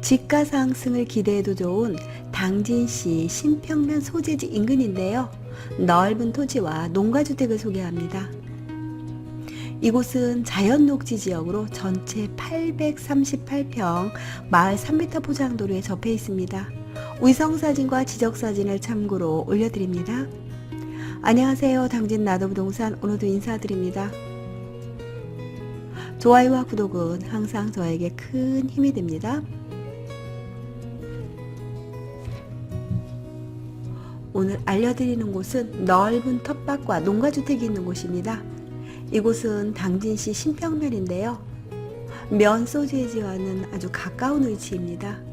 집가 상승을 기대해도 좋은 당진시 신평면 소재지 인근인데요. 넓은 토지와 농가주택을 소개합니다. 이곳은 자연 녹지 지역으로 전체 838평, 마을 3m 포장도로에 접해 있습니다. 위성사진과 지적사진을 참고로 올려드립니다. 안녕하세요. 당진 나도부동산 오늘도 인사드립니다. 좋아요와 구독은 항상 저에게 큰 힘이 됩니다. 오늘 알려드리는 곳은 넓은 텃밭과 농가주택이 있는 곳입니다. 이곳은 당진시 신평면인데요. 면소재지와는 아주 가까운 위치입니다.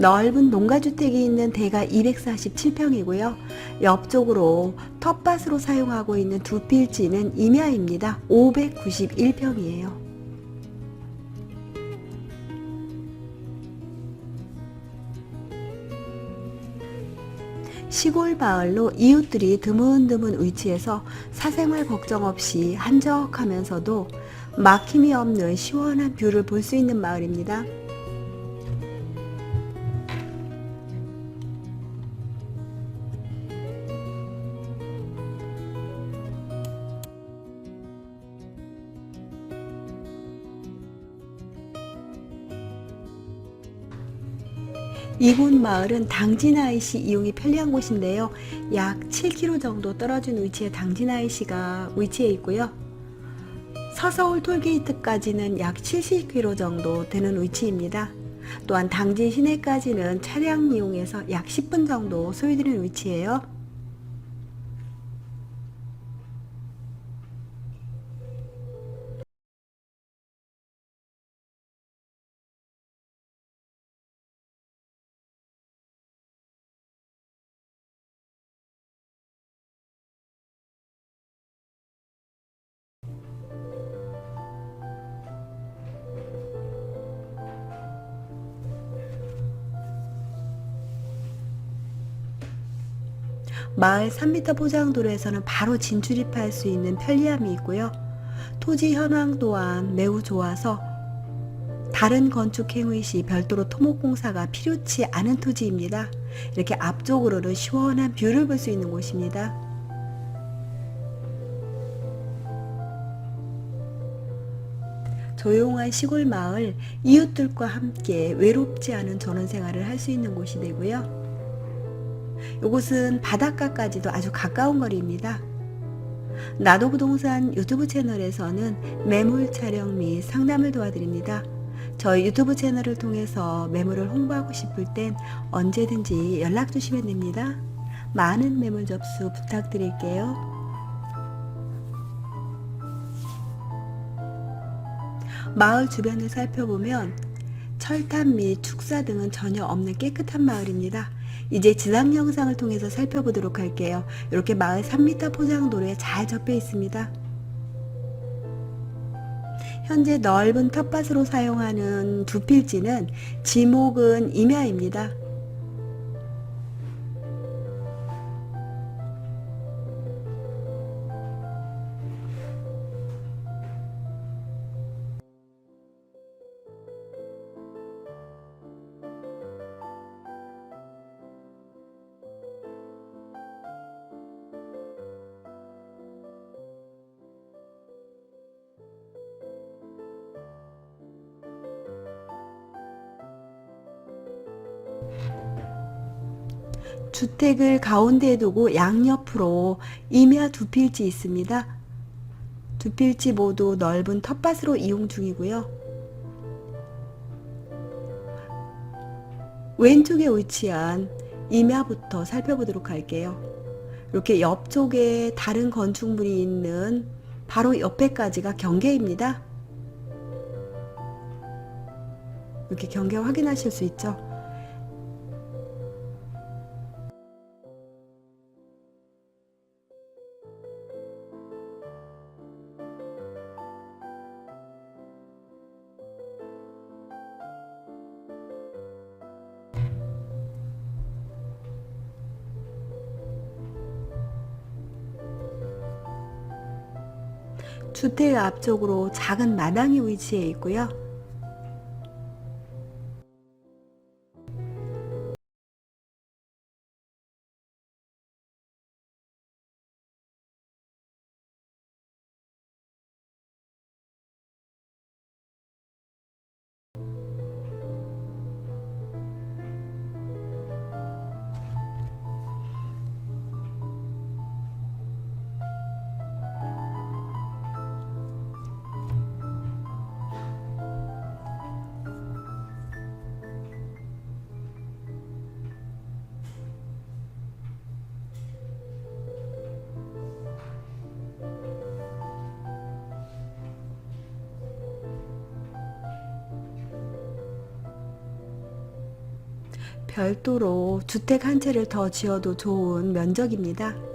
넓은 농가주택이 있는 대가 247평이고요. 옆쪽으로 텃밭으로 사용하고 있는 두 필지는 임야입니다. 591평이에요. 시골 마을로 이웃들이 드문드문 위치해서 사생활 걱정 없이 한적하면서도 막힘이 없는 시원한 뷰를 볼 수 있는 마을입니다. 이곳 마을은 당진IC 이용이 편리한 곳인데요. 약 7km 정도 떨어진 위치에 당진IC가 위치해 있고요. 서서울 톨게이트까지는 약 70km 정도 되는 위치입니다. 또한 당진 시내까지는 차량 이용해서 약 10분 정도 소요되는 위치예요. 마을 3m 포장도로에서는 바로 진출입할 수 있는 편리함이 있고요. 토지 현황 또한 매우 좋아서 다른 건축 행위 시 별도로 토목공사가 필요치 않은 토지입니다. 이렇게 앞쪽으로는 시원한 뷰를 볼 수 있는 곳입니다. 조용한 시골 마을 이웃들과 함께 외롭지 않은 전원 생활을 할 수 있는 곳이 되고요. 이곳은 바닷가까지도 아주 가까운 거리입니다. 나도 부동산 유튜브 채널에서는 매물 촬영 및 상담을 도와드립니다. 저희 유튜브 채널을 통해서 매물을 홍보하고 싶을 땐 언제든지 연락 주시면 됩니다. 많은 매물 접수 부탁드릴게요. 마을 주변을 살펴보면 철탑 및 축사 등은 전혀 없는 깨끗한 마을입니다. 이제 지상 영상을 통해서 살펴보도록 할게요. 이렇게 마을 3m 포장도로에 잘 접해 있습니다. 현재 넓은 텃밭으로 사용하는 두 필지는 지목은 임야입니다. 주택을 가운데에 두고 양옆으로 임야 두 필지 있습니다. 두 필지 모두 넓은 텃밭으로 이용 중이고요. 왼쪽에 위치한 임야부터 살펴보도록 할게요. 이렇게 옆쪽에 다른 건축물이 있는 바로 옆에까지가 경계입니다. 이렇게 경계 확인하실 수 있죠. 주택 앞쪽으로 작은 마당이 위치해 있고요. 별도로 주택 한 채를 더 지어도 좋은 면적입니다.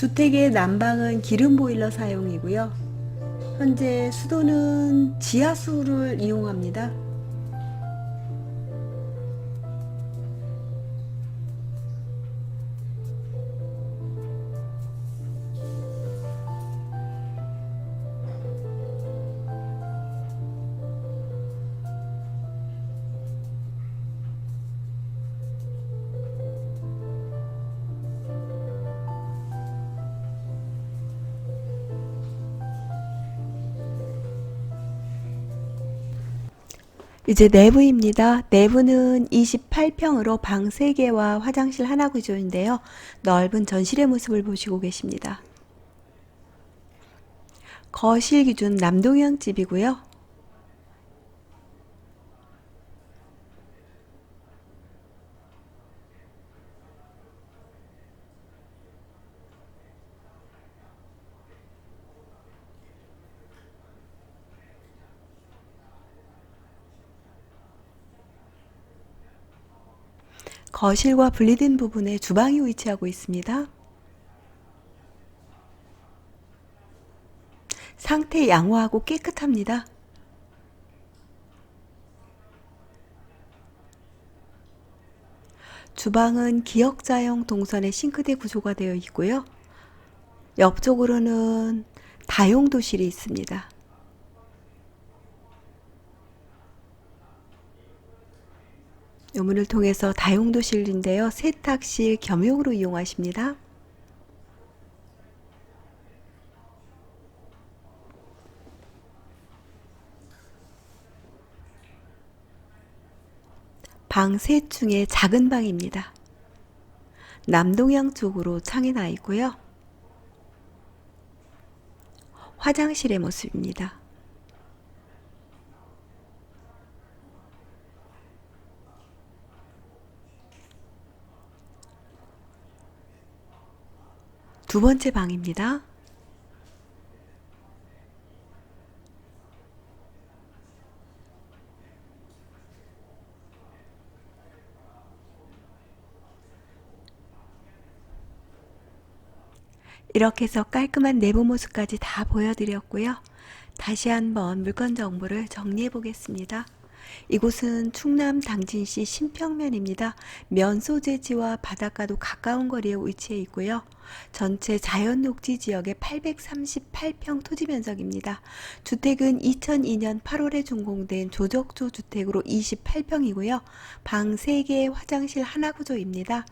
주택의 난방은 기름 보일러 사용이고요. 현재 수도는 지하수를 이용합니다. 이제 내부입니다. 내부는 28평으로 방 3개와 화장실 하나 구조인데요. 넓은 전실의 모습을 보시고 계십니다. 거실 기준 남동형 집이고요. 거실과 분리된 부분에 주방이 위치하고 있습니다. 상태 양호하고 깨끗합니다. 주방은 기역자형 동선의 싱크대 구조가 되어 있고요. 옆쪽으로는 다용도실이 있습니다. 요문을 통해서 다용도실인데요. 세탁실 겸용으로 이용하십니다. 방 셋 중에 작은 방입니다. 남동향 쪽으로 창이 나 있고요. 화장실의 모습입니다. 두 번째 방입니다. 이렇게 해서 깔끔한 내부 모습까지 다 보여드렸고요. 다시 한번 물건 정보를 정리해 보겠습니다. 이곳은 충남 당진시 신평면입니다. 면 소재지와 바닷가도 가까운 거리에 위치해 있고요. 전체 자연 녹지 지역의 838평 토지 면적입니다. 주택은 2002년 8월에 준공된 조적조 주택으로 28평이고요. 방 3개, 화장실 하나 구조입니다.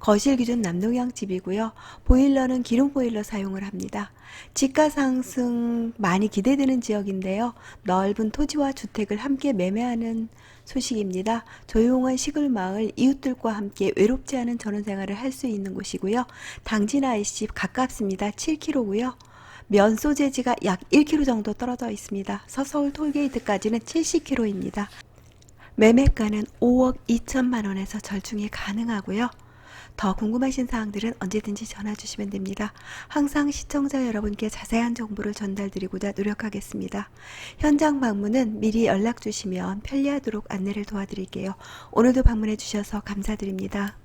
거실 기준 남동향 집이고요. 보일러는 기름 보일러 사용을 합니다. 집가 상승 많이 기대되는 지역인데요. 넓은 토지와 주택을 함께 매매하는 소식입니다. 조용한 시골 마을 이웃들과 함께 외롭지 않은 전원 생활을 할 수 있는 곳이고요. 당진 IC 가깝습니다. 7km고요. 면 소재지가 약 1km 정도 떨어져 있습니다. 서서울 톨게이트까지는 70km입니다. 매매가는 5억 2천만 원에서 절충이 가능하고요. 더 궁금하신 사항들은 언제든지 전화 주시면 됩니다. 항상 시청자 여러분께 자세한 정보를 전달드리고자 노력하겠습니다. 현장 방문은 미리 연락 주시면 편리하도록 안내를 도와드릴게요. 오늘도 방문해 주셔서 감사드립니다.